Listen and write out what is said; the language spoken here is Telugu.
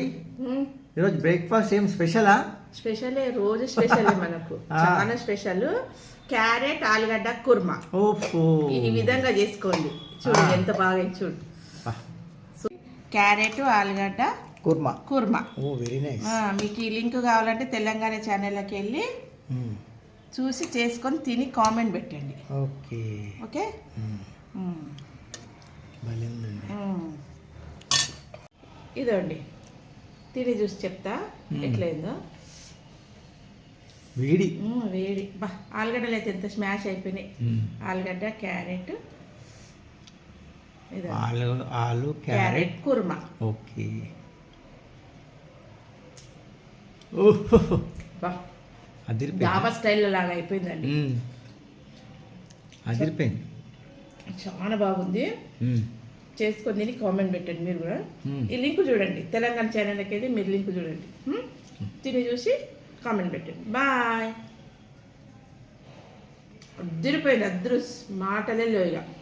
ఈరోజు బ్రేక్ఫాస్ట్ ఏం స్పెషలా? స్పెషల్ రోజు స్పెషల్ మనకు. చాలా స్పెషల్. క్యారెట్ ఆలుగడ్డ కుర్మా. ఈ విధంగా చేసుకోండి. చూడు. ఎంత బాగా చూడు. క్యారెట్ ఆలుగడ్డ kurma. Kurma. Oh very nice. మీకు ఈ లింక్ కావాలంటే తెలంగాణ ఛానల్కి వెళ్ళి చూసి చేసుకొని తిని కామెంట్ పెట్టండి. ఓకే. ఓకే. ఇదండి. తిని చూసి చెప్తా. ఎట్లయిందో? వేడి. వేడి. బా ఆలుగడ్డలు అయితే ఎంత స్మాష్ అయిపోయినాయి. ఆలుగడ్డ క్యారెట్. ఆలు ఆలు క్యారెట్ కుర్మా. ఓకే. డాబా స్టైల్లో లాగా అయిపోయిందండి. అదిరిపోయింది. చాలా బాగుంది. చేసుకొని కామెంట్ పెట్టండి మీరు కూడా. మ్మ్. ఈ లింక్ చూడండి. తెలంగాణ ఛానల్కి వెళ్ళి మీరు లింక్ చూడండి. మ్మ్? తిని చూసి కామెంట్ పెట్టండి. బాయ్ అద్దరిపోయింది అద్దరు మాటలే లేవు